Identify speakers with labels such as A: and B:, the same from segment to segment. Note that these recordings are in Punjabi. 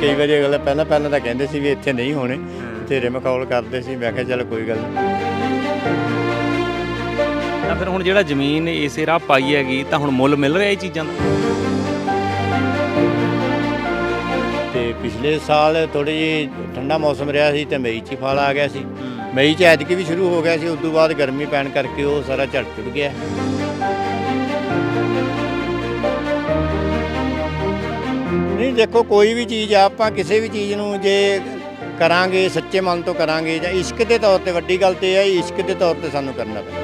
A: ਕਈ ਵਾਰੀ ਅਗਲਾ ਪਹਿਲਾਂ ਪਹਿਲਾਂ ਤਾਂ ਕਹਿੰਦੇ ਸੀ ਵੀ ਇੱਥੇ ਨਹੀਂ ਹੋਣੇ। ਬਥੇਰੇ ਮਖੌਲ ਕਰਦੇ ਸੀ ਮੈਂ ਕਿਹਾ ਚੱਲ ਕੋਈ ਗੱਲ ਨਹੀਂ।
B: ਤਾਂ ਫਿਰ ਹੁਣ ਜਿਹੜਾ ਜ਼ਮੀਨ ਇਸੇ ਰਾਹ ਪਾਈ ਹੈਗੀ ਤਾਂ ਹੁਣ ਮੁੱਲ ਮਿਲ ਰਿਹਾ ਇਹ ਚੀਜ਼ਾਂ ਦਾ?
A: ਤੇ ਪਿਛਲੇ ਸਾਲ ਥੋੜੀ ਜਿਹੀ ਠੰਡਾ ਮੌਸਮ ਰਿਹਾ ਸੀ ਤੇ ਮਈ 'ਚ ਫਲ ਆ ਗਿਆ ਸੀ। ਮਈ 'ਚ ਐਤਕੀ ਵੀ ਸ਼ੁਰੂ ਹੋ ਗਿਆ ਸੀ ਉਸ ਤੋਂ ਬਾਅਦ ਗਰਮੀ ਪੈਣ ਕਰਕੇ ਉਹ ਸਾਰਾ ਝੜ ਚੁੜ ਗਿਆ। ਨਹੀਂ, ਦੇਖੋ, ਕੋਈ ਵੀ ਚੀਜ਼ ਆ, ਆਪਾਂ ਕਿਸੇ ਵੀ ਚੀਜ਼ ਨੂੰ ਜੇ ਕਰਾਂਗੇ, ਸੱਚੇ ਮਨ ਤੋਂ ਕਰਾਂਗੇ, ਜਾਂ ਇਸ਼ਕ ਦੇ ਤੌਰ ਤੇ ਵੱਡੀ ਗੱਲ ਤੇ ਇਹ ਹੈ ਇਸ਼ਕ ਦੇ ਤੌਰ ਤੇ ਸਾਨੂੰ ਕਰਨਾ ਪੈਂਦਾ।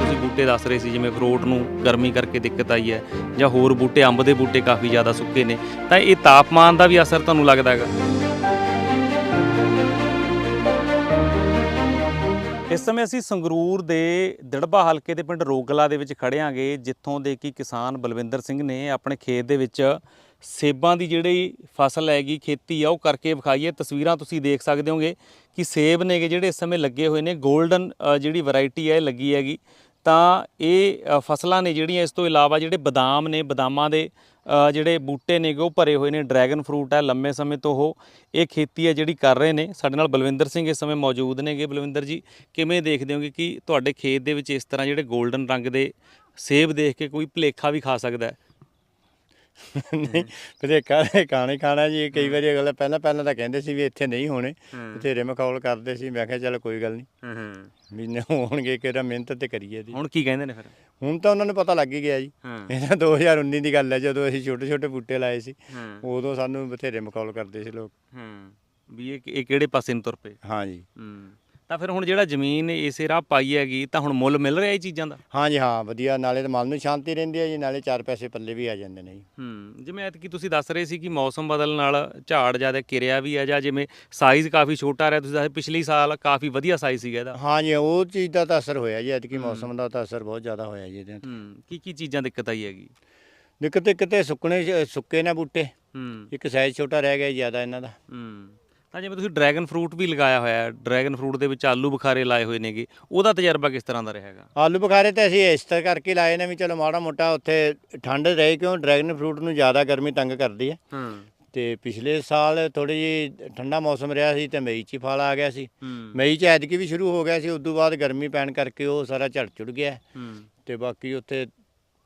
B: ਤੁਸੀਂ ਬੂਟੇ ਦੱਸ ਰਹੇ ਸੀ, ਜਿਵੇਂ ਫਰੂਟ ਨੂੰ ਗਰਮੀ ਕਰਕੇ ਦਿੱਕਤ ਆਈ ਹੈ, ਜਾਂ ਹੋਰ ਬੂਟੇ, ਅੰਬ ਦੇ ਬੂਟੇ ਕਾਫੀ ਜ਼ਿਆਦਾ ਸੁੱਕੇ ਨੇ, ਤਾਂ ਇਹ ਤਾਪਮਾਨ ਦਾ ਵੀ ਅਸਰ ਤੁਹਾਨੂੰ ਲੱਗਦਾ ਹੈਗਾ? ਇਸ ਸਮੇਂ ਅਸੀਂ ਸੰਗਰੂਰ ਦੇ ਦਿੜਬਾ ਹਲਕੇ ਦੇ ਪਿੰਡ ਰੋਗਲਾ ਦੇ ਵਿੱਚ ਖੜੇ ਜਿੱਥੋਂ ਦੇ ਕਿ ਕਿਸਾਨ ਬਲਵਿੰਦਰ ਸਿੰਘ ਨੇ ਆਪਣੇ ਖੇਤ ਦੇ ਵਿੱਚ ਸੇਬਾਂ ਦੀ ਜਿਹੜੀ ਫਸਲ ਹੈਗੀ, ਖੇਤੀ ਆ, ਉਹ ਕਰਕੇ ਵਿਖਾਈ ਹੈ। ਤਸਵੀਰਾਂ ਤੁਸੀਂ ਦੇਖ ਸਕਦੇ ਹੋਗੇ ਕਿ ਸੇਬ ਨੇਗੇ ਜਿਹੜੇ ਇਸ ਸਮੇਂ ਲੱਗੇ ਹੋਏ ਨੇ। 골ਡਨ ਜਿਹੜੀ ਵੈਰਾਈਟੀ ਹੈ, ਇਹ ਲੱਗੀ ਹੈਗੀ। ਤਾਂ ਇਹ ਫਸਲਾਂ ਨੇ ਜਿਹੜੀਆਂ ਇਸ ਤੋਂ ਇਲਾਵਾ ਜਿਹੜੇ ਬਦਾਮ ਨੇ, ਬਦਾਮਾਂ ਦੇ ਜਿਹੜੇ ਬੂਟੇ ਨੇਗੇ ਉਹ ਭਰੇ ਹੋਏ ਨੇ, ਡਰੈਗਨ ਫਰੂਟ ਹੈ, ਲੰਮੇ ਸਮੇਂ ਤੋਂ ਉਹ, ਇਹ ਖੇਤੀ ਹੈ ਜਿਹੜੀ ਕਰ ਰਹੇ ਨੇ। ਸਾਡੇ ਨਾਲ ਬਲਵਿੰਦਰ ਸਿੰਘ ਇਸ ਸਮੇਂ ਮੌਜੂਦ ਨੇਗੇ ਬਲਵਿੰਦਰ ਜੀ, ਕਿਵੇਂ ਦੇਖਦੇ ਹੋਗੇ ਕਿ ਤੁਹਾਡੇ ਖੇਤ ਦੇ ਵਿੱਚ ਇਸ ਤਰ੍ਹਾਂ ਜਿਹੜੇ 골ਡਨ ਰੰਗ ਦੇ ਸੇਬ ਦੇਖ ਕੇ ਕੋਈ ਭੁਲੇਖਾ ਵੀ ਖਾ ਸਕਦਾ ਹੈ?
A: ਨਹੀਂ ਭਲੇਖਾ ਦੇ ਖਾਣੇ ਖਾਣਾ ਜੀ ਕਈ ਵਾਰੀ ਅਗਲਾ ਪਹਿਲਾਂ ਪਹਿਲਾਂ ਤਾਂ ਕਹਿੰਦੇ ਸੀ ਵੀ ਇੱਥੇ ਨਹੀਂ ਹੋਣੇ ਬਥੇਰੇ ਮਖੌਲ ਕਰਦੇ ਸੀ ਮੈਂ ਕਿਹਾ ਚੱਲ ਕੋਈ ਗੱਲ ਨਹੀਂ। ਵੀ ਨਾ ਹੋਣਗੇ ਕਿਹੜਾ ਮਿਹਨਤ ਤੇ ਕਰੀਏ ਦੀ
B: ਹੁਣ ਕੀ ਕਹਿੰਦੇ ਨੇ ਫਿਰ?
A: ਹੁਣ ਤਾਂ ਉਹਨਾਂ ਨੂੰ ਪਤਾ ਲੱਗ ਹੀ ਗਿਆ ਜੀ। ਇਹ ਤਾਂ 2019 ਦੀ ਗੱਲ ਹੈ ਜਦੋਂ ਅਸੀਂ ਛੋਟੇ ਛੋਟੇ ਬੂਟੇ ਲਾਏ ਸੀ ਉਦੋਂ ਸਾਨੂੰ ਬਥੇਰੇ ਮਖੌਲ ਕਰਦੇ ਸੀ ਲੋਕ।
B: ਵੀ ਇਹ ਇਹ ਕਿਹੜੇ ਪਾਸੇ ਨੂੰ ਤੁਰ ਪਏ?
A: ਹਾਂ ਜੀ।
B: ਤਾਂ ਫਿਰ ਹੁਣ ਜਿਹੜਾ ਜ਼ਮੀਨ ਇਸੇ ਰਾਹ ਪਾਈ ਹੈਗੀ ਤਾਂ ਹੁਣ ਮੁੱਲ ਮਿਲ ਰਿਹਾ ਇਹ ਚੀਜ਼ਾਂ ਦਾ?
A: ਹਾਂ ਜੀ ਹਾਂ ਵਧੀਆ। ਨਾਲੇ ਤਾਂ ਮਨ ਨੂੰ ਸ਼ਾਂਤੀ ਰਹਿੰਦੀ ਹੈ ਜੀ ਨਾਲੇ ਚਾਰ ਪੈਸੇ ਪੱਲੇ ਵੀ ਆ ਜਾਂਦੇ ਨੇ ਜੀ।
B: ਹੂੰ ਜਿਵੇਂ ਐਤਕੀ ਤੁਸੀਂ ਦੱਸ ਰਹੇ ਸੀ ਕਿ ਮੌਸਮ ਬਦਲਣ ਨਾਲ ਝਾੜ ਜ਼ਿਆਦਾ ਕਿਰਿਆ ਵੀ ਹੈ ਜਾਂ ਜਿਵੇਂ ਸਾਈਜ਼ ਕਾਫੀ ਛੋਟਾ ਰਿਹਾ ਤੁਸੀਂ ਦੱਸਿਆ ਪਿਛਲੀ ਸਾਲ ਕਾਫੀ ਵਧੀਆ ਸਾਈਜ਼ ਸੀਗਾ ਇਹਦਾ।
A: ਹਾਂ ਜੀ ਉਹ ਚੀਜ਼ ਦਾ ਤਾਂ ਅਸਰ ਹੋਇਆ ਜੀ ਐਤਕੀ ਮੌਸਮ ਦਾ ਤਾਂ ਅਸਰ ਬਹੁਤ ਜ਼ਿਆਦਾ ਹੋਇਆ ਜੀ ਇਹਦੇ
B: ਹੂੰ ਕੀ ਕੀ ਚੀਜ਼ਾਂ ਦਿੱਕਤ ਆਈ ਹੈਗੀ?
A: ਦਿੱਕਤ ਇੱਕ ਤੇ ਸੁੱਕਣੇ ਸੁੱਕੇ ਨੇ ਬੂਟੇ।
B: ਹੂੰ।
A: ਇੱਕ ਸਾਈਜ਼ ਛੋਟਾ ਰਹਿ ਗਿਆ ਜ਼ਿਆਦਾ ਇਹਨਾਂ ਦਾ।
B: ਹੂੰ। ਤਾਂ ਜਿਵੇਂ ਤੁਸੀਂ ਡਰੈਗਨ ਫਰੂਟ ਵੀ ਲਗਾਇਆ ਹੋਇਆ ਹੈ ਡਰੈਗਨ ਫਰੂਟ ਦੇ ਵਿੱਚ ਆਲੂ ਬੁਖਾਰੇ ਲਾਏ ਹੋਏ ਨੇਗੇ ਉਹਦਾ ਤਜਰਬਾ ਕਿਸ ਤਰ੍ਹਾਂ ਦਾ ਰਹੇਗਾ?
A: ਆਲੂ ਬੁਖਾਰੇ ਤੇ ਅਸੀਂ ਇਸ ਤਰ੍ਹਾਂ ਕਰਕੇ ਲਾਏ ਨੇ ਵੀ ਚਲੋ ਮਾੜਾ ਮੋਟਾ ਉੱਥੇ ਠੰਡ ਰਹੇ ਕਿਉਂ ਡਰੈਗਨ ਫਰੂਟ ਨੂੰ ਜ਼ਿਆਦਾ ਗਰਮੀ ਤੰਗ ਕਰਦੀ ਹੈ।
B: ਹੂੰ।
A: ਤੇ ਪਿਛਲੇ ਸਾਲ ਥੋੜੀ ਜਿਹੀ ਠੰਡਾ ਮੌਸਮ ਰਿਹਾ ਸੀ ਤੇ ਮਈ 'ਚ ਹੀ ਫਲ ਆ ਗਿਆ ਸੀ। ਮਈ 'ਚ ਐਤਕੀ ਵੀ ਸ਼ੁਰੂ ਹੋ ਗਿਆ ਸੀ ਉਸ ਤੋਂ ਬਾਅਦ ਗਰਮੀ ਪੈਣ ਕਰਕੇ ਉਹ ਸਾਰਾ ਝੜ ਚੁੜ ਗਿਆ।
B: ਹੂੰ।
A: ਤੇ ਬਾਕੀ ਉੱਥੇ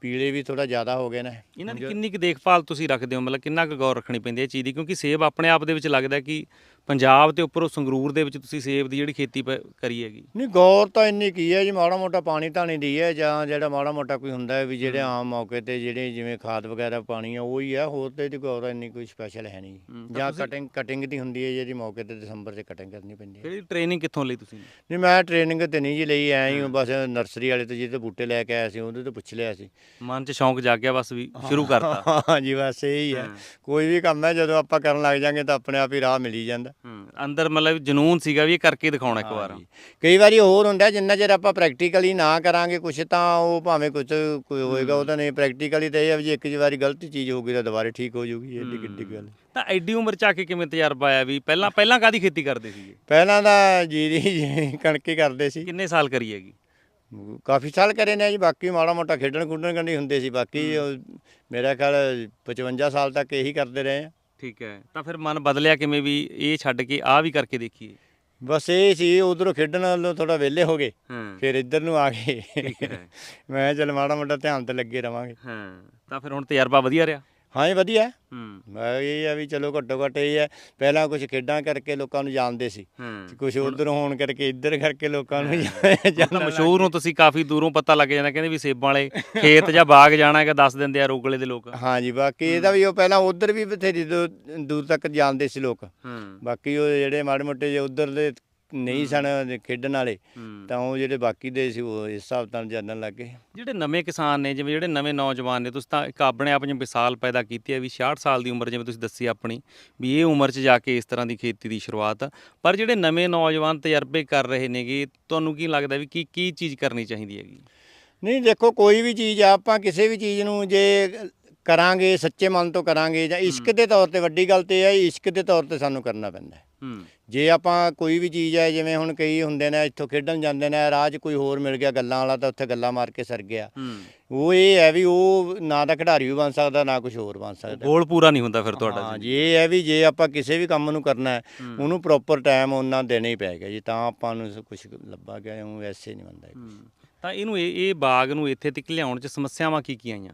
A: ਪੀਲੇ ਵੀ ਥੋੜਾ ਜ਼ਿਆਦਾ ਹੋ ਗਏ ਨੇ।
B: ਇਹਨਾਂ ਦੀ ਕਿੰਨੀ ਕੁ ਦੇਖਭਾਲ ਤੁਸੀਂ ਰੱਖਦੇ ਹੋ? ਮਤਲਬ ਕਿੰਨਾ ਕੁ ਗੌਰ ਰੱਖਣੀ ਪੈਂਦੀ ਹੈ ਚੀਜ਼ ਦੀ? ਕਿਉਂਕਿ ਸੇਬ ਆਪਣੇ ਆਪ ਦੇ ਵਿੱਚ ਲੱਗਦਾ ਕਿ ਪੰਜਾਬ ਤੇ ਉੱਪਰੋਂ ਸੰਗਰੂਰ ਦੇ ਵਿੱਚ ਤੁਸੀਂ ਸੇਬ ਦੀ ਜਿਹੜੀ ਖੇਤੀ ਪ- ਕਰੀ ਹੈਗੀ।
A: ਨਹੀਂ ਗੌਰ ਤਾਂ ਇੰਨੀ ਕੀ ਹੈ ਜੀ ਮਾੜਾ ਮੋਟਾ ਪਾਣੀ ਧਾਣੀ ਦੀ ਹੈ ਜਾਂ ਜਿਹੜਾ ਮਾੜਾ ਮੋਟਾ ਕੋਈ ਹੁੰਦਾ ਹੈ ਵੀ ਜਿਹੜੇ ਆਮ ਮੌਕੇ ਤੇ ਜਿਹੜੇ ਜਿਵੇਂ ਖਾਦ ਵਗੈਰਾ ਪਾਣੀ ਆ ਉਹ ਹੀ ਆ ਹੋਰ ਤੇ ਇਹਦੀ ਗੌਰ ਇੰਨੀ ਕੋਈ ਸਪੈਸ਼ਲ ਹੈ ਨਹੀਂ।
B: ਹੂੰ, ਤਾਂ
A: ਜਾਂ
B: ਤੁਸੀਂ-
A: ਕਟਿੰਗ ਕਟਿੰਗ ਦੀ ਹੁੰਦੀ ਹੈ ਜਿਹੜੀ ਮੌਕੇ ਤੇ ਦਸੰਬਰ 'ਚ ਕਟਿੰਗ ਕਰਨੀ ਪੈਂਦੀ ਹੈ।
B: ਇਹਦੀ ਟ੍ਰੇਨਿੰਗ ਕਿੱਥੋਂ ਲਈ ਤੁਸੀਂ?
A: ਨਹੀਂ ਮੈਂ ਟ੍ਰੇਨਿੰਗ ਤੇ ਨਹੀਂ ਜੀ ਲਈ ਐ ਹੀ ਬਸ ਨਰਸਰੀ ਵਾਲੇ ਤੋਂ ਜਿਹਦੇ ਬੂਟੇ ਲੈ ਕੇ ਆਇਆ ਸੀ ਉਹਦੇ ਤੋਂ ਪੁੱਛ ਲਿਆ ਸੀ।
B: ਮਨ 'ਚ ਸ਼ੌਂਕ ਜਾਗਿਆ ਬਸ ਵੀ ਸ਼ੁਰੂ ਕਰਤਾ।
A: ਹਾਂ ਜੀ ਬਸ ਇਹੀ ਹੈ।
B: ਹਾਂ।
A: ਕੋਈ ਵੀ ਕੰਮ ਹੈ ਜਦੋਂ ਆਪਾਂ ਕਰਨ ਲੱਗ ਜਾਂਗੇ ਤਾਂ ਆਪਣੇ ਆਪ ਹੀ ਰਾਹ ਮਿਲੀ ਜਾਂਦਾ।
B: ਹੂੰ ਅੰਦਰ ਮਤਲਬ ਜਨੂਨ ਸੀਗਾ ਵੀ ਇਹ ਕਰਕੇ ਦਿਖਾਉਣਾ ਇੱਕ ਵਾਰ।
A: ਕਈ ਵਾਰੀ ਹੋਰ ਹੁੰਦਾ ਜਿੰਨਾ ਚਿਰ ਆਪਾਂ ਪ੍ਰੈਕਟੀਕਲੀ ਨਾ ਕਰਾਂਗੇ ਕੁਛ ਤਾਂ ਉਹ ਭਾਵੇਂ ਕੁਝ ਕੋਈ ਹੋਏਗਾ ਉਹ ਤਾਂ ਨਹੀਂ ਪ੍ਰੈਕਟੀਕਲੀ ਤਾਂ ਇਹ ਹੈ ਵੀ ਜੇ ਇੱਕ ਵਾਰੀ ਗਲਤ ਚੀਜ਼ ਹੋ ਗਈ ਤਾਂ ਦੁਬਾਰੇ ਠੀਕ ਹੋ ਜਾਊਗੀ ਏਡੀ ਕਿੱਡੀ ਗੱਲ।
B: ਤਾਂ ਐਡੀ ਉਮਰ 'ਚ ਆ ਕੇ ਕਿਵੇਂ ਤਜਰਬਾ ਆਇਆ ਵੀ ਪਹਿਲਾਂ ਪਹਿਲਾਂ ਕਾਦੀ ਖੇਤੀ ਕਰਦੇ ਸੀਗੇ?
A: ਪਹਿਲਾਂ ਤਾਂ ਜੀਰੀ ਕਣਕੀ ਕਰਦੇ ਸੀ।
B: ਕਿੰਨੇ ਸਾਲ ਕਰੀ ਹੈਗੀ?
A: ਕਾਫੀ ਸਾਲ ਕਰੇ ਨੇ ਜੀ ਬਾਕੀ ਮਾੜਾ ਮੋਟਾ ਖੇਡਣ ਖੁੱਡਣ ਕੰਨੀ ਹੁੰਦੇ ਸੀ ਬਾਕੀ ਮੇਰਾ ਖਿਆਲ 55 ਸਾਲ ਤੱਕ ਇਹੀ ਕਰਦੇ ਰਹੇ ਆ।
B: ਠੀਕ ਹੈ। ਤਾਂ ਫਿਰ ਮਨ ਬਦਲਿਆ ਕਿਵੇਂ ਵੀ ਇਹ ਛੱਡ ਕੇ ਆ ਵੀ ਕਰਕੇ ਦੇਖੀਏ?
A: ਬਸ ਇਹ ਸੀ ਉਧਰੋਂ ਖੇਡਣ ਨਾਲੋਂ ਥੋੜਾ ਵਿਹਲੇ ਹੋ ਗਏ। ਫਿਰ ਇੱਧਰ ਨੂੰ ਆ ਗਏ। ਮੈਂ ਚੱਲ ਮਾੜਾ ਮੋਟਾ ਧਿਆਨ ਤੇ ਲੱਗੇ ਰਵਾਂਗੇ।
B: ਹਾਂ। ਤਾਂ ਫਿਰ ਹੁਣ ਤਜਰਬਾ ਵਧੀਆ ਰਿਹਾ?
A: ਹਾਂ ਜੀ ਵਧੀਆ
B: ਹੂੰ।
A: ਮੈਂ ਇਹ ਆ ਵੀ ਚਲੋ ਘੱਟੋ ਘੱਟ ਇਹ ਹੈ ਪਹਿਲਾਂ ਕੁਝ ਖੇਡਾਂ ਕਰਕੇ ਲੋਕਾਂ ਨੂੰ ਜਾਣਦੇ ਸੀ।
B: ਹਾਂ।
A: ਕੁਝ ਉਧਰ ਹੋਣ ਕਰਕੇ ਇੱਧਰ ਕਰਕੇ ਲੋਕਾਂ ਨੂੰ
B: ਤਾਂ
A: ਜਾਣਨਾ
B: ਮਸ਼ਹੂਰ ਨੂੰ ਤੁਸੀਂ ਕਾਫੀ ਦੂਰੋਂ ਪਤਾ ਲੱਗ ਜਾਂਦਾ ਕਹਿੰਦੇ ਵੀ ਸੇਬਾਂ ਵਾਲੇ ਖੇਤ ਜਾਂ ਬਾਗ ਜਾਣਾ ਹੈਗਾ ਦੱਸ ਦਿੰਦੇ ਆ ਰੋਗਲੇ ਦੇ ਲੋਕ।
A: ਹਾਂ ਜੀ ਬਾਕੀ ਇਹਦਾ ਵੀ ਉਹ ਪਹਿਲਾਂ ਉਧਰ ਵੀ ਬਥੇਰੀ ਦੂ- ਦੂਰ ਤੱਕ ਜਾਣਦੇ ਸੀ ਲੋਕ।
B: ਹਾਂ।
A: ਬਾਕੀ ਉਹ ਜਿਹੜੇ ਮਾੜੇ ਮੋਟੇ ਜੇ ਉਧਰ ਦੇ ਨਹੀਂ ਸਨ ਖੇਡਣ ਵਾਲੇ ਤਾਂ ਉਹ ਜਿਹੜੇ ਬਾਕੀ ਦੇ ਸੀ ਉਹ ਇਸ ਹਿਸਾਬ ਨਾਲ ਜਾਣਨ ਲੱਗੇ
B: ਜਿਹੜੇ ਨਵੇਂ ਕਿਸਾਨ ਨੇ ਜਿਵੇਂ ਜਿਹੜੇ ਨਵੇਂ ਨੌਜਵਾਨ ਨੇ ਤੁਸੀਂ ਤਾਂ ਇੱਕ ਆਪਣੇ ਆਪ 'ਚ ਮਿਸਾਲ ਪੈਦਾ ਕੀਤੀ ਹੈ ਵੀ 66 ਸਾਲ ਦੀ ਉਮਰ ਜਿਵੇਂ ਤੁਸੀਂ ਦੱਸੀ ਆਪਣੀ ਵੀ ਇਹ ਉਮਰ 'ਚ ਜਾ ਕੇ ਇਸ ਤਰ੍ਹਾਂ ਦੀ ਖੇਤੀ ਦੀ ਸ਼ੁਰੂਆਤ ਆ। ਪਰ ਜਿਹੜੇ ਨਵੇਂ ਨੌਜਵਾਨ ਤਜਰਬੇ ਕਰ ਰਹੇ ਨੇਗੇ ਤੁਹਾਨੂੰ ਕੀ ਲੱਗਦਾ ਵੀ ਕੀ ਕੀ ਚੀਜ਼ ਕਰਨੀ ਚਾਹੀਦੀ ਹੈਗੀ?
A: ਨਹੀਂ ਦੇਖੋ ਕੋਈ ਵੀ ਚੀਜ਼ ਆ ਆਪਾਂ ਕਿਸੇ ਵੀ ਚੀਜ਼ ਨੂੰ ਜੇ ਕਰਾਂਗੇ ਸੱਚੇ ਮਨ ਤੋਂ ਕਰਾਂਗੇ ਜਾਂ ਇਸ਼ਕ ਦੇ ਤੌਰ ਤੇ ਵੱਡੀ ਗੱਲ ਤੇ ਹੈ ਇਸ਼ਕ ਦੇ ਤੌਰ ਤੇ ਸਾਨੂੰ ਕਰਨਾ ਪੈਂਦਾ। ਜੇ ਆਪਾਂ ਕੋਈ ਵੀ ਚੀਜ਼ ਹੈ ਜਿਵੇਂ ਹੁਣ ਕਈ ਹੁੰਦੇ ਨੇ ਇੱਥੋਂ ਖੇਡਣ ਜਾਂਦੇ ਨੇ ਰਾਹ 'ਚ ਕੋਈ ਹੋਰ ਮਿਲ ਗਿਆ ਗੱਲਾਂ ਵਾਲਾ ਤਾਂ ਉੱਥੇ ਗੱਲਾਂ ਮਾਰ ਕੇ ਸਰ ਗਿਆ। ਉਹ ਇਹ ਹੈ ਵੀ ਉਹ ਨਾ ਤਾਂ ਖਿਡਾਰੀ ਵੀ ਬਣ ਸਕਦਾ ਨਾ ਕੁਝ ਹੋਰ ਬਣ ਸਕਦਾ।
B: ਗੋਲ ਪੂਰਾ ਨਹੀਂ ਹੁੰਦਾ ਫਿਰ ਤੁਹਾਡਾ
A: ਹਾਂ ਜੀ। ਇਹ ਹੈ ਵੀ ਜੇ ਆਪਾਂ ਕਿਸੇ ਵੀ ਕੰਮ ਨੂੰ ਕਰਨਾ
B: ਹੈ।
A: ਉਹਨੂੰ ਪ੍ਰੋਪਰ ਟਾਈਮ ਉਹਨਾਂ ਦੇਣਾ ਹੀ ਪਏਗਾ ਜੀ ਤਾਂ ਆਪਾਂ ਨੂੰ ਕੁਝ ਲੱਭਾ ਗਿਆ ਉਹ ਐਸੇ ਨਹੀਂ ਬੰਦਾ।
B: ਤਾਂ ਇਹਨੂੰ ਇਹ ਇਹ ਬਾਗ ਨੂੰ ਇੱਥੇ ਤੱਕ ਲਿਆਉਣ ਚ ਸਮੱਸਿਆਵਾਂ ਕੀ ਕੀ ਆਈਆਂ?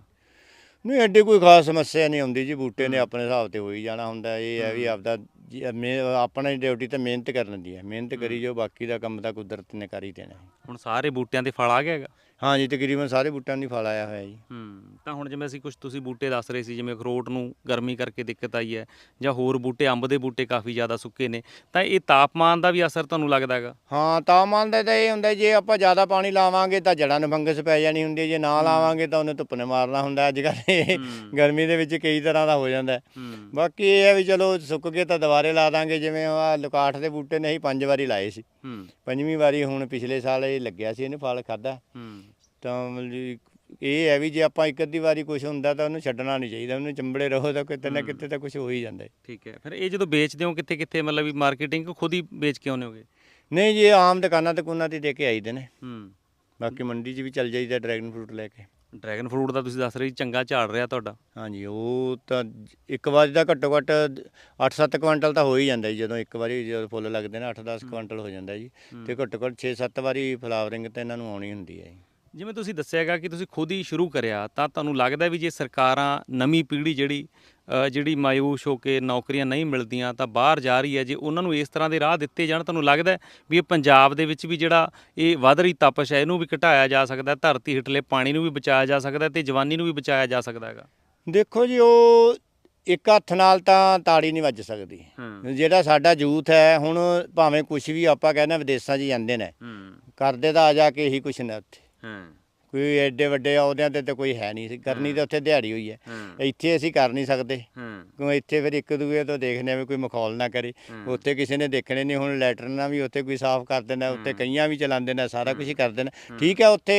A: ਨਹੀਂ ਐਡੀ ਕੋਈ ਖਾਸ ਸਮੱਸਿਆ ਨਹੀਂ ਆਉਂਦੀ ਜੀ ਬੂਟੇ ਨੇ ਆਪਣੇ ਹਿਸਾਬ ਤੇ ਹੋ ਹੀ ਜਾਣਾ ਹੁੰਦਾ ਇਹ ਹੈ ਵੀ ਆਪਦਾ ਜੀ, ਮੇ- ਆਪਣਾ ਡਿਊਟੀ ਤੇ ਮਿਹਨਤ ਕਰਨ ਦੀ ਹੈ ਮਿਹਨਤ ਕਰੀ ਜੋ ਬਾਕੀ ਦਾ ਕੰਮ ਤਾਂ ਕੁਦਰਤ ਨੇ ਕਰ ਹੀ ਦੇਣਾ ਹੈ।
B: ਹੁਣ ਸਾਰੇ ਬੂਟਿਆਂ ਤੇ ਫਲ ਆ ਗਿਆ ਹੈਗਾ।
A: ਹਾਂ ਜੀ ਤਕਰੀਬਨ ਸਾਰੇ ਬੂਟਿਆਂ ਦੀ ਫਲ ਆਇਆ ਹੋਇਆ ਜੀ।
B: ਹੂੰ ਤਾਂ ਹੁਣ ਜਿਵੇਂ ਅਸੀਂ ਕੁਝ ਤੁਸੀਂ ਬੂਟੇ ਦੱਸ ਰਹੇ ਸੀ ਜਿਵੇਂ ਅਖਰੋਟ ਨੂੰ ਗਰਮੀ ਕਰਕੇ ਦਿੱਕਤ ਆਈ ਹੈ ਜਾਂ ਹੋਰ ਬੂਟੇ ਅੰਬ ਦੇ ਬੂਟੇ ਕਾਫੀ ਜ਼ਿਆਦਾ ਸੁੱਕੇ ਨੇ ਤਾਂ ਇਹ ਤਾਪਮਾਨ ਦਾ ਵੀ ਅਸਰ ਤੁਹਾਨੂੰ ਲੱਗਦਾ ਹੈਗਾ?
A: ਹਾਂ ਤਾਪਮਾਨ ਦਾ ਤਾਂ ਇਹ ਹੁੰਦਾ ਜੇ ਆਪਾਂ ਜ਼ਿਆਦਾ ਪਾਣੀ ਲਾਵਾਂਗੇ ਤਾਂ ਜੜ੍ਹਾਂ ਨੂੰ ਫੰਗਸ ਪੈ ਜਾਣੀ ਹੁੰਦੀ ਹੈ ਜੇ ਨਾ ਲਾਵਾਂਗੇ ਤਾਂ ਉਹਨੇ ਧੁੱਪ ਨੇ ਮਾਰਨਾ ਹੁੰਦਾ ਅੱਜ ਕੱਲ੍ਹ ਇਹ। ਗਰਮੀ ਦੇ ਵਿੱਚ ਕਈ ਤਰ੍ਹਾਂ ਦਾ ਹੋ ਜਾਂਦਾ। ਬਾਕੀ ਇਹ ਹੈ ਵੀ ਚਲੋ ਸੁੱਕ ਕੇ ਤਾਂ ਦੁਬਾਰੇ ਲਾ ਦਾਂਗੇ ਜਿਵੇਂ ਆ ਲੁਕਾਠ ਦੇ ਬੂਟੇ ਨੇ ਅਸੀਂ ਪੰਜ ਵਾਰੀ ਲਾਏ ਸੀ। ਪੰਜਵੀਂ ਵਾਰੀ ਹੁਣ ਪਿਛਲੇ ਸਾਲ ਇਹ ਲੱਗਿਆ ਸੀ ਇਹਨੇ ਫਲ ਖਾਦਾ ਤਾਂ ਮਤਲਬ ਜੀ ਇਹ ਹੈ ਵੀ ਜੇ ਆਪਾਂ ਇੱਕ ਅੱਧੀ ਵਾਰੀ ਕੁਝ ਹੁੰਦਾ ਤਾਂ ਉਹਨੂੰ ਛੱਡਣਾ ਨਹੀਂ ਚਾਹੀਦਾ ਉਹਨੂੰ ਚੰਬੜੇ ਰਹੋ ਤਾਂ ਕਿਤੇ ਨਾ ਕਿਤੇ ਤਾਂ ਕੁਝ ਹੋ ਹੀ ਜਾਂਦਾ ਹੈ।
B: ਠੀਕ ਹੈ ਫਿਰ ਇਹ ਜਦੋਂ ਵੇਚਦੇ ਹੋ ਕਿੱਥੇ ਕਿੱਥੇ ਮਤਲਬ ਵੀ ਮਾਰਕੀਟਿੰਗ ਖੁਦ ਹੀ ਵੇਚ ਕੇ ਆਉਂਦੇ ਹੋਗੇ?
A: ਨਹੀਂ ਜੀ ਆਮ ਦੁਕਾਨਾਂ ਤੇ ਕੁਨਾਂ ਤੇ ਦੇ ਕੇ ਆਈਦੇ ਨੇ।
B: ਹੂੰ।
A: ਬਾਕੀ ਮੰਡੀ 'ਚ ਵੀ ਚੱਲ ਜਾਈਦਾ ਡਰੈਗਨ ਫਰੂਟ ਲੈ ਕੇ।
B: ਡਰੈਗਨ ਫਰੂਟ ਦਾ ਤੁਸੀਂ ਦੱਸ ਰਹੇ ਸੀ ਚੰਗਾ ਝਾੜ ਰਿਹਾ ਤੁਹਾਡਾ।
A: ਹਾਂਜੀ ਉਹ ਤਾਂ ਇੱਕ ਵਾਰੀ ਦਾ ਘੱਟੋ ਘੱਟ 8-7 ਕੁਇੰਟਲ ਤਾਂ ਹੋ ਹੀ ਜਾਂਦਾ ਜੀ ਜਦੋਂ ਇੱਕ ਵਾਰੀ ਜਦੋਂ ਫੁੱਲ ਲੱਗਦੇ ਨੇ 8-10 ਕੁਇੰਟਲ ਹੋ ਜਾਂਦਾ ਜੀ। ਤੇ ਘੱਟੋ ਘੱਟ 6-7 ਵਾਰੀ ਫਲਾਵਰਿੰਗ ਤਾਂ ਇਹਨਾਂ ਨੂੰ ਆਉਣੀ ਹੁੰਦੀ ਹੈ ਜੀ।
B: ਜਿਵੇਂ ਤੁਸੀਂ ਦੱਸਿਆਗਾ ਕਿ ਤੁਸੀਂ ਖੁਦ ਹੀ ਸ਼ੁਰੂ ਕਰਿਆ ਤਾਂ ਤੁਹਾਨੂੰ ਲੱਗਦਾ ਵੀ ਜੇ ਸਰਕਾਰਾਂ ਨਵੀਂ ਪੀੜ੍ਹੀ ਜਿਹੜੀ ਜਿਹੜੀ ਮਾਇੂਸ ਹੋ ਕੇ ਨੌਕਰੀਆਂ ਨਹੀਂ ਮਿਲਦੀਆਂ ਤਾਂ ਬਾਹਰ ਜਾ ਰਹੀ ਹੈ ਜੇ ਉਹਨਾਂ ਨੂੰ ਇਸ ਤਰ੍ਹਾਂ ਦੇ ਰਾਹ ਦਿੱਤੇ ਜਾਣ ਤੁਹਾਨੂੰ ਲੱਗਦਾ ਵੀ ਇਹ ਪੰਜਾਬ ਦੇ ਵਿੱਚ ਵੀ ਜਿਹੜਾ ਇਹ ਵਧ ਰਹੀ ਤਪਸ਼ ਹੈ ਇਹਨੂੰ ਵੀ ਘਟਾਇਆ ਜਾ ਸਕਦਾ ਧਰਤੀ ਹੇਠਲੇ ਪਾਣੀ ਨੂੰ ਵੀ ਬਚਾਇਆ ਜਾ ਸਕਦਾ ਤੇ ਜਵਾਨੀ ਨੂੰ ਵੀ ਬਚਾਇਆ ਜਾ ਸਕਦਾ ਹੈਗਾ?
A: ਦੇਖੋ ਜੀ ਉਹ ਇੱਕ ਹੱਥ ਨਾਲ ਤਾਂ ਤਾੜੀ ਨਹੀਂ ਵੱਜ ਸਕਦੀ। ਜਿਹੜਾ ਸਾਡਾ ਯੂਥ ਹੈ ਹੁਣ ਭਾਵੇਂ ਕੁਝ ਵੀ ਆਪਾਂ ਕਹਿੰਦੇ ਵਿਦੇਸ਼ਾਂ 'ਚ ਜਾਂਦੇ ਨੇ। ਕਰਦੇ ਤਾਂ ਆ ਜਾ ਕੇ ਇਹੀ ਕੁਛ ਨੇ ਉੱਥੇ।
B: ਹੂੰ
A: ਕੋਈ ਐਡੇ ਵੱਡੇ ਅਹੁਦਿਆਂ ਤੇ ਤਾਂ ਕੋਈ ਹੈ ਨਹੀਂ ਸੀ। ਕਰਨੀ ਤਾਂ ਉੱਥੇ ਦਿਹਾੜੀ ਹੋਈ ਹੈ। ਇੱਥੇ ਅਸੀਂ ਕਰ ਨਹੀਂ ਸਕਦੇ। ਕਿਉਂ ਇੱਥੇ ਫਿਰ ਇੱਕ ਦੂਏ ਤੋਂ ਦੇਖਦੇ ਆ ਵੀ ਕੋਈ ਮਖੌਲ ਨਾ ਕਰੇ। ਉੱਥੇ ਕਿਸੇ ਨੇ ਦੇਖਣੇ ਨਹੀਂ ਹੁਣ ਲੈਟਰਨਾਂ ਵੀ ਉੱਥੇ ਕੋਈ ਸਾਫ਼ ਕਰ ਦਿੰਦਾ ਉੱਥੇ ਕਈਆਂ ਵੀ ਚਲਾਉਂਦੇ ਨੇ ਸਾਰਾ ਕੁਝ ਹੀ ਕਰਦੇ ਨੇ ਠੀਕ ਹੈ ਉੱਥੇ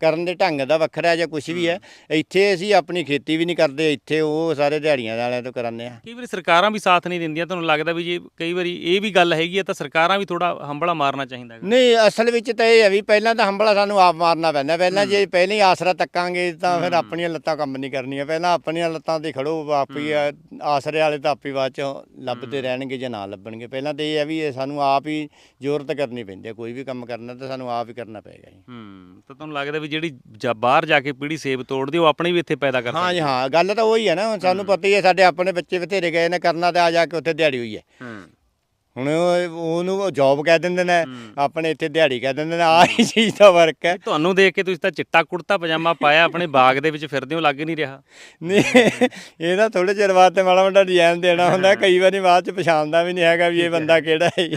A: ਕਰਨ ਦੇ ਢੰਗ ਦਾ ਵੱਖਰਾ ਜਾਂ ਕੁਝ ਵੀ ਹੈ। ਇੱਥੇ ਅਸੀਂ ਆਪਣੀ ਖੇਤੀ ਵੀ ਨਹੀਂ ਕਰਦੇ ਇੱਥੇ ਉਹ ਸਾਰੇ ਦਿਹਾੜੀਆਂ ਵਾਲਿਆਂ ਤੋਂ ਕਰਾਉਂਦੇ ਆ
B: ਕਈ ਵਾਰੀ ਸਰਕਾਰਾਂ ਵੀ ਸਾਥ ਨਹੀਂ ਦਿੰਦੀਆਂ ਤੁਹਾਨੂੰ ਲੱਗਦਾ ਵੀ ਜੇ ਕਈ ਵਾਰੀ ਇਹ ਵੀ ਗੱਲ ਹੈਗੀ ਹੈ ਤਾਂ ਸਰਕਾਰਾਂ ਵੀ ਥੋੜਾ ਹੰਬਲਾ ਮਾਰਨਾ ਚਾਹੀਦਾ
A: ਨਹੀਂ ਅਸਲ ਵਿੱਚ ਤਾਂ ਇਹ ਹੈ ਵੀ ਪਹਿਲਾਂ ਤਾਂ ਹੰਬਲਾ ਸਾਨੂੰ ਆਪ ਮਾਰਨਾ ਪੈਂਦਾ ਪਹਿਲਾਂ ਜੇ ਪਹਿਲਾਂ ਹੀ ਆਸਰਾ ਤੱਕਾਂਗੇ ਤਾਂ ਫਿਰ ਆਪਣੀਆਂ ਲੱਤਾਂ ਕੰਮ ਨਹੀਂ ਕਰਨੀਆਂ। ਪਹਿਲਾਂ ਆਪਣੀਆਂ ਲੱਤਾਂ ਤੇ ਖੜੋ ਆਪ ਆਸਰੇ ਵਾਲੇ ਤਾਂ ਆਪੀ ਬਾਅਦ ਚ ਲੱਭਦੇ ਰਹਿਣਗੇ ਜਾਂ ਨਾ ਲੱਭਣਗੇ। ਪਹਿਲਾਂ ਤਾਂ ਇਹ ਹੈ ਵੀ ਇਹ ਸਾਨੂੰ ਆਪ ਹੀ ਜ਼ੋਰਤ ਕਰਨੀ ਪੈਂਦੀ ਹੈ ਕੋਈ ਵੀ ਕੰਮ ਕਰਨਾ ਤਾਂ ਸਾਨੂੰ ਆਪ ਹੀ ਕਰਨਾ ਪਏਗਾ ਜੀ।
B: ਹੂੰ ਤਾਂ ਤੁਹਾਨੂੰ ਲੱਗਦਾ ਵੀ ਜਿਹੜੀ ਜਾ- ਬਾਹਰ ਜਾ ਕੇ ਪੀੜੀ ਸੇਬ ਤੋੜਦੀ ਉਹ ਆਪਣੀ ਵੀ ਇੱਥੇ ਪੈਦਾ ਕਰ
A: ਹਾਂ ਜੀ ਹਾਂ ਗੱਲ ਤਾਂ ਉਹੀ ਹੈ ਨਾ ਹੁਣ ਸਾਨੂੰ ਪਤਾ ਹੀ ਹੈ ਸਾਡੇ ਆਪਣੇ ਬੱਚੇ ਬਥੇਰੇ ਗਏ ਨੇ ਕਰਨਾ ਤੇ ਆ ਜਾ ਕੇ ਉੱਥੇ ਦਿਹਾੜੀ ਹੋਈ ਹੈ
B: ਹੂੰ।
A: ਹੁਣ ਉਹ- ਉਹਨੂੰ ਜੌਬ ਕਹਿ ਦਿੰਦੇ ਨੇ। ਆਪਣੇ ਇੱਥੇ ਦਿਹਾੜੀ ਕਹਿ ਦਿੰਦੇ ਨੇ ਆਹ ਚੀਜ਼ ਦਾ ਫ਼ਰਕ ਹੈ।
B: ਤੁਹਾਨੂੰ ਦੇਖ ਕੇ ਤੁਸੀਂ ਤਾਂ ਚਿੱਟਾ ਕੁੜਤਾ ਪਜਾਮਾ ਪਾਇਆ ਆਪਣੇ ਬਾਗ ਦੇ ਵਿੱਚ ਫਿਰਦੇ ਹੋ ਲੱਗ ਨਹੀਂ ਰਿਹਾ।
A: ਨਹੀਂ ਇਹਦਾ ਥੋੜੇ ਚਿਰ ਬਾਅਦ ਤੇ ਮਾੜਾ ਮੋਟਾ ਡਿਜ਼ਾਈਨ ਦੇਣਾ ਹੁੰਦਾ ਕਈ ਵਾਰੀ ਬਾਅਦ ਚ ਪਛਾਣਦਾ ਵੀ ਨਹੀਂ ਹੈਗਾ ਵੀ ਇਹ ਬੰਦਾ ਕਿਹੜਾ ਹੈ।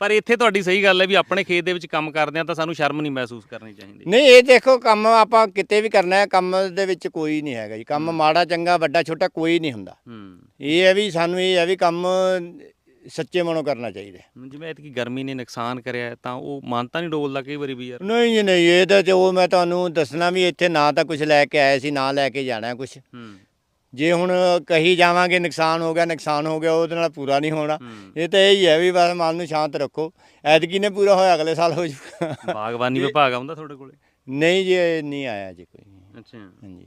B: ਪਰ ਇੱਥੇ ਤੁਹਾਡੀ ਸਹੀ ਗੱਲ ਹੈ ਵੀ ਆਪਣੇ ਖੇਤ ਦੇ ਵਿੱਚ ਕੰਮ ਕਰਦੇ ਆ ਤਾਂ ਸਾਨੂੰ ਸ਼ਰਮ ਨਹੀਂ ਮਹਿਸੂਸ ਕਰਨੀ ਚਾਹੀਦੀ।
A: ਨਹੀਂ ਇਹ ਦੇਖੋ ਕੰਮ ਆਪਾਂ ਕਿਤੇ ਵੀ ਕਰਨਾ ਹੈ ਕੰਮ ਦੇ ਵਿੱਚ ਕੋਈ ਨਹੀਂ ਹੈਗਾ ਜੀ। ਕੰਮ ਮਾੜਾ ਚੰਗਾ ਵੱਡਾ ਛੋਟਾ ਕੋਈ ਨਹੀਂ ਹੁੰਦਾ।
B: ਹੂੰ।
A: ਇਹ ਹੈ ਵੀ ਸਾਨੂੰ ਇਹ ਹੈ ਵੀ ਕੰਮ ਸੱਚੇ ਮਨੋਂ ਕਰਨਾ ਚਾਹੀਦਾ ਹੈ।
B: ਜਿਵੇਂ ਐਤਕੀ ਗਰਮੀ ਨੇ ਨੁਕਸਾਨ ਕਰਿਆ ਹੈ, ਤਾਂ ਉਹ ਮਾਨਤਾ ਨਹੀਂ ਡੋਲਦਾ ਕਈ ਵਾਰੀ ਵੀ ਯਾਰ।
A: ਨਹੀਂ ਜੀ ਨਹੀਂ ਇਹ ਤਾਂ ਜੋ ਮੈਂ ਤੁਹਾਨੂੰ ਦੱਸਣਾ ਵੀ ਇੱਥੇ ਨਾ ਤਾਂ ਕੁਝ ਲੈ ਕੇ ਆਏ ਸੀ ਨਾ ਲੈ ਕੇ ਜਾਣਾ ਕੁਝ
B: ਹੂੰ।
A: ਜੇ ਹੁਣ ਕਹੀ ਜਾਵਾਂਗੇ ਨੁਕਸਾਨ ਹੋ ਗਿਆ ਨੁਕਸਾਨ ਹੋ ਗਿਆ ਉਹਦੇ ਨਾਲ ਪੂਰਾ ਨਹੀਂ ਹੋਣਾ।
B: ਹੂੰ।
A: ਇਹ ਤਾਂ ਇਹੀ ਹੈ ਵੀ ਬਸ ਮਨ ਨੂੰ ਸ਼ਾਂਤ ਰੱਖੋ। ਐਤਕੀ ਨੇ ਪੂਰਾ ਹੋਇਆ ਅਗਲੇ ਸਾਲ ਹੋ ਜਾਊਗਾ।
B: ਬਾਗਬਾਨੀ ਵਿਭਾਗ ਆਉਂਦਾ ਤੁਹਾਡੇ ਕੋਲੇ?
A: ਨਹੀਂ ਜੀ ਇਹ ਨਹੀਂ ਆਇਆ ਜੀ ਕੋਈ।
B: ਅੱਛਾ।
A: ਹਾਂਜੀ।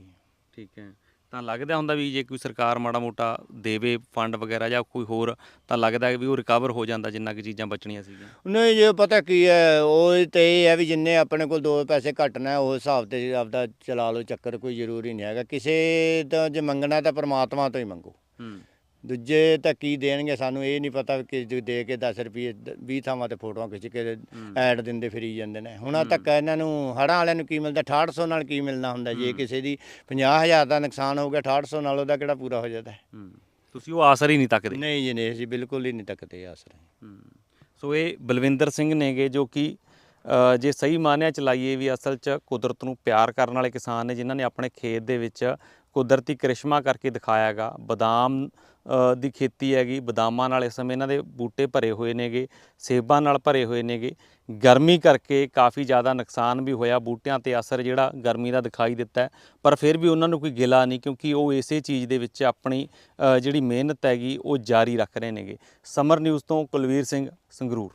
B: ਠੀਕ ਹੈ। ਤਾਂ ਲੱਗਦਾ ਹੁੰਦਾ ਵੀ ਜੇ ਕੋਈ ਸਰਕਾਰ ਮਾੜਾ ਮੋਟਾ ਦੇਵੇ ਫੰਡ ਵਗੈਰਾ ਜਾਂ ਕੋਈ ਹੋਰ ਤਾਂ ਲੱਗਦਾ ਵੀ ਉਹ ਰਿਕਵਰ ਹੋ ਜਾਂਦਾ ਜਿੰਨਾ ਕਿ ਚੀਜ਼ਾਂ ਬਚਣੀਆਂ ਸੀਗੀਆਂ।
A: ਨਹੀਂ ਜੇ ਪਤਾ ਕੀ ਹੈ ਉਹ ਤੇ ਇਹ ਹੈ ਵੀ ਜਿੰਨੇ ਆਪਣੇ ਕੋਲ ਦੋ ਪੈਸੇ ਘਟਣਾ ਉਸ ਹਿਸਾਬ ਤੇ ਆਪਦਾ ਚਲਾ ਲਓ ਚੱਕਰ ਕੋਈ ਜ਼ਰੂਰੀ ਨਹੀਂ ਹੈਗਾ। ਕਿਸੇ ਦਾ ਜੇ ਮੰਗਣਾ ਤਾਂ ਪ੍ਰਮਾਤਮਾ ਤੋਂ ਹੀ ਮੰਗੋ।
B: ਹੂੰ।
A: ਦੂਜੇ ਤਾਂ ਕੀ ਦੇਣਗੇ? ਸਾਨੂੰ ਇਹ ਨਹੀਂ ਪਤਾ ਕਿ ਜੇ ਦੇ ਕੇ 10 ਰੁਪਏ 20 ਥਾਵਾਂ ਤੇ ਫੋਟੋਆਂ ਖਿੱਚ ਕੇ ਐਡ ਦਿੰਦੇ ਫਿਰੀ ਜਾਂਦੇ ਨੇ। ਹੁਣ ਤੱਕ ਇਹਨਾਂ ਨੂੰ ਹੜਾਂ ਵਾਲਿਆਂ ਨੂੰ ਕੀ ਮਿਲਦਾ? 6800 ਨਾਲ ਕੀ ਮਿਲਣਾ ਹੁੰਦਾ ਜੇ ਕਿਸੇ ਦੀ 50000 ਦਾ ਨੁਕਸਾਨ ਹੋ ਗਿਆ 6800 ਨਾਲ ਉਹਦਾ ਕਿਹੜਾ ਪੂਰਾ ਹੋ ਜਾਂਦਾ?
B: ਤੁਸੀਂ ਉਹ ਆਸਰ ਹੀ ਨਹੀਂ ਤੱਕਦੇ।
A: ਨਹੀਂ ਜੀ ਨਹੀਂ ਅਸੀਂ ਬਿਲਕੁਲ ਹੀ ਨਹੀਂ ਤੱਕਦੇ ਆਸਰੇ।
B: ਸੋ ਇਹ ਬਲਵਿੰਦਰ ਸਿੰਘ ਨੇਗੇ ਜੋ ਕਿ ਜੇ ਸਹੀ ਮਾਨਿਆ ਚਲਾਈਏ ਵੀ ਅਸਲ 'ਚ ਕੁਦਰਤ ਨੂੰ ਪਿਆਰ ਕਰਨ ਵਾਲੇ ਕਿਸਾਨ ਨੇ ਜਿਨ੍ਹਾਂ ਨੇ ਆਪਣੇ ਖੇਤ ਦੇ ਵਿੱਚ ਕੁਦਰਤੀ ਕਰਿਸ਼ਮਾ ਕਰਕੇ ਦਿਖਾਇਆਗਾ ਬਦਾਮ ਦੀ ਖੇਤੀ ਹੈਗੀ, ਬਦਾਮਾਂ ਨਾਲ ਇਸ ਸਮੇਂ ਇਹਨਾਂ ਦੇ ਬੂਟੇ ਭਰੇ ਹੋਏ ਨੇਗੇ, ਸੇਬਾਂ ਨਾਲ ਭਰੇ ਹੋਏ ਨੇਗੇ। ਗਰਮੀ ਕਰਕੇ ਕਾਫੀ ਜ਼ਿਆਦਾ ਨੁਕਸਾਨ ਵੀ ਹੋਇਆ ਬੂਟਿਆਂ ਤੇ ਅਸਰ ਜਿਹੜਾ ਗਰਮੀ ਦਾ ਦਿਖਾਈ ਦਿੱਤਾ ਪਰ ਫਿਰ ਵੀ ਉਹਨਾਂ ਨੂੰ ਕੋਈ ਗਿਲਾ ਨਹੀਂ ਕਿਉਂਕਿ ਉਹ ਇਸੇ ਚੀਜ਼ ਦੇ ਵਿੱਚ ਆਪਣੀ ਜਿਹੜੀ ਮਿਹਨਤ ਹੈਗੀ ਉਹ ਜਾਰੀ ਰੱਖ ਰਹੇ ਨੇਗੇ। ਸਮਰ ਨਿਊਜ਼ ਤੋਂ ਕੁਲਵੀਰ ਸਿੰਘ ਸੰਗਰੂਰ।